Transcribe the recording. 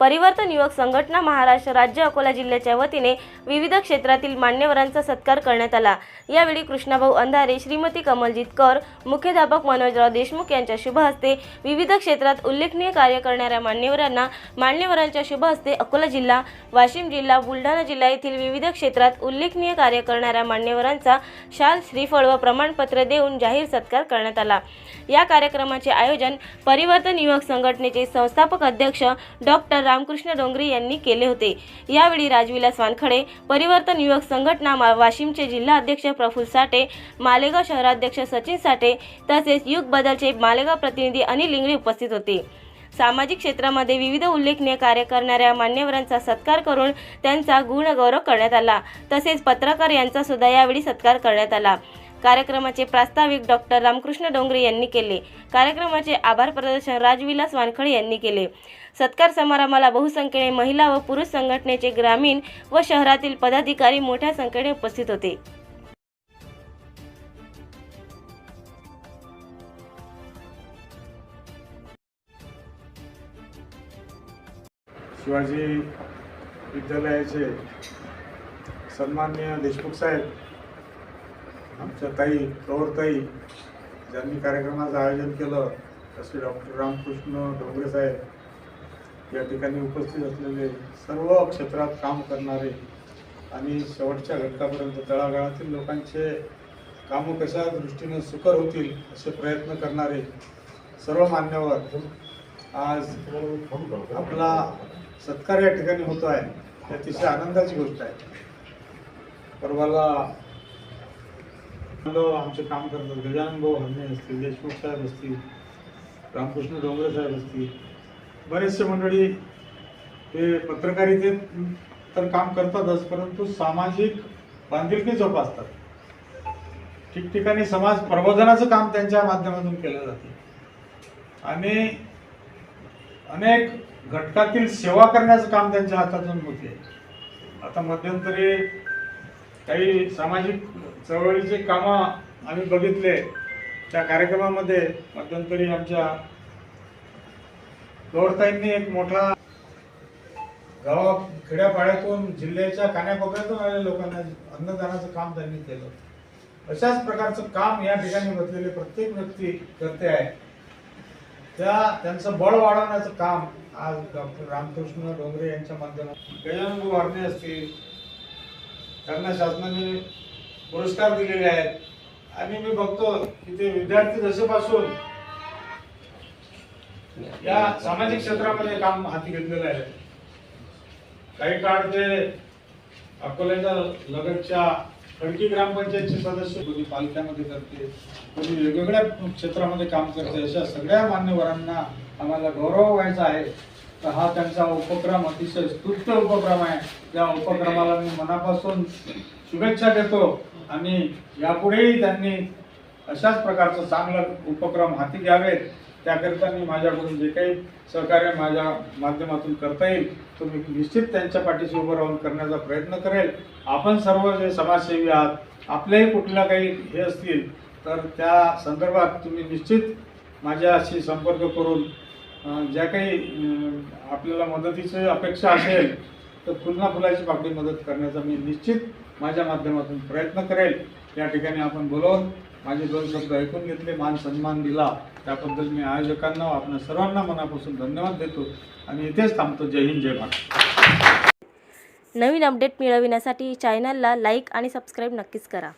परिवर्तन युवक संघटना महाराष्ट्र राज्य अकोला जिल्ह्याच्या वतीने विविध क्षेत्रातील मान्यवरांचा सत्कार करण्यात आला. यावेळी कृष्णाभाऊ अंधारे श्रीमती कमलजीत कौर मुख्याध्यापक मनोजराव देशमुख यांच्या शुभ हस्ते विविध क्षेत्रात उल्लेखनीय कार्य करणाऱ्या मान्यवरांना मान्यवरांच्या शुभ हस्ते अकोला जिल्हा वाशिम जिल्हा बुलढाणा जिल्हा येथील विविध क्षेत्रात उल्लेखनीय कार्य करणाऱ्या मान्यवरांचा शाल श्रीफळ व प्रमाणपत्र देऊन जाहीर सत्कार करण्यात आला. या कार्यक्रमाचे आयोजन परिवर्तन युवक संघटनेचे संस्थापक अध्यक्ष डॉक्टर रामकृष्ण डोंगरे यांनी केले होते. यावेळी राजविलास वानखडे परिवर्तन युवक संघटना मा- वाशिमचे जिल्हा अध्यक्ष प्रफुल्ल साठे मालेगाव शहराध्यक्ष सचिन साठे तसेच युग बदलचे मालेगाव प्रतिनिधी अनिल इंगळे उपस्थित होते. सामाजिक क्षेत्रामध्ये विविध उल्लेखनीय कार्य करणाऱ्या मान्यवरांचा सत्कार करून त्यांचा गुणगौरव करण्यात आला. तसेच पत्रकार यांचा सुद्धा यावेळी सत्कार करण्यात आला. कार्यक्रमाचे प्रास्ताविक डॉक्टर रामकृष्ण डोंगरे यांनी केले. कार्यक्रमाचे आभार प्रदर्शन राजविलास वानखळे यांनी केले. सत्कार समारंभाला बहुसंख्येने महिला व पुरुष संघटनेचे ग्रामीण व शहरातील पदाधिकारी मोठ्या संख्येने उपस्थित होते. शिवाजी विद्यालयाचे सन्माननीय देशमुख साहेब आमच्या ताई प्रवरताई ज्यांनी कार्यक्रमाचं आयोजन केलं तसे डॉक्टर रामकृष्ण डोंगरे साहेब या ठिकाणी उपस्थित असलेले सर्व क्षेत्रात काम करणारे आणि शेवटच्या घटकापर्यंत तळागाळातील लोकांचे कामं कशा दृष्टीनं सुकर होतील असे प्रयत्न करणारे सर्व मान्यवर आज आपला सत्कार या ठिकाणी होतो आहे. ही अतिशय आनंदाची गोष्ट आहे. परवाला आमचे काम करतात. गजानन भाऊ हरणे असतील देशमुख साहेब असतील रामकृष्ण डोंगरे साहेब असतील. बरेचसे मंडळी हे पत्रकारितेत तर काम करतातच परंतु सामाजिक बांधिलकी जोपासतात. ठिकठिकाणी समाज प्रबोधनाचं काम त्यांच्या माध्यमातून केलं जाते. आणि अनेक घटकातील सेवा करण्याचं काम त्यांच्या हातातून होते. आता मध्यंतरी काही सामाजिक चळवळीचे कामं आम्ही बघितले. त्या कार्यक्रमामध्ये मध्यंतरी आमच्या गौरताईंनी एक मोठा गावा खेड्यापाड्यातून जिल्ह्याच्या कान्याकोपऱ्यातून आलेल्या लोकांना अन्नदानाचं काम त्यांनी केलं. अशाच प्रकारचं काम या ठिकाणी बसलेले प्रत्येक व्यक्ती करते आहे. त्या त्यांचं बळ वाढवण्याचं काम आज डॉक्टर रामकृष्ण डोंगरे यांच्या माध्यमातून गजानन वारणे असतील त्यांना शासनाने पुरस्कार दिलेले आहेत. आणि मी बघतो की ते विद्यार्थी जसेपासून या सामाजिक क्षेत्रामध्ये काम हाती घेतलेलं आहे. काही काळ ते अकोल्याच्या लगतच्या खडकी ग्रामपंचायतचे सदस्य कोणी पालख्यामध्ये करते कोणी वेगवेगळ्या क्षेत्रामध्ये काम करते अशा सगळ्या मान्यवरांना आम्हाला गौरव व्हायचा आहे. तर हा त्यांचा उपक्रम अतिशय स्तुत्य उपक्रम आहे. त्या उपक्रमाला मी मनापासून शुभेच्छा देतो आणि यापुढेही त्यांनी अशाच प्रकारचा चांगला उपक्रम हाती घ्यावेत. त्याकरिता मी माझ्याकडून जे काही सहकार्य माझ्या माध्यमातून करता येईल तो मी निश्चित त्यांच्या पाठीशी उभं राहून करण्याचा प्रयत्न करेल. आपण सर्व जे समाजसेवी आहात आपलेही कुठल्या काही हे असतील तर त्या संदर्भात तुम्ही निश्चित माझ्याशी संपर्क करून ज्या काही आपल्याला मदतीची अपेक्षा असेल तर फुलना फुलाची पाकळी मदत करण्याचा मी निश्चित माझ्या माध्यमातून प्रयत्न करेल. या ठिकाणी आपण बोलवून माझे दोन शब्द ऐकून घेतले मान सन्मान दिला. त्याबद्दल मी आयोजकांना आपल्या सर्वांना मनापासून धन्यवाद देतो. आणि इथेच थांबतो. जय हिंद जय भारत नवीन अपडेट मिळविण्यासाठी चॅनलला लाईक आणि सबस्क्राईब नक्कीच करा.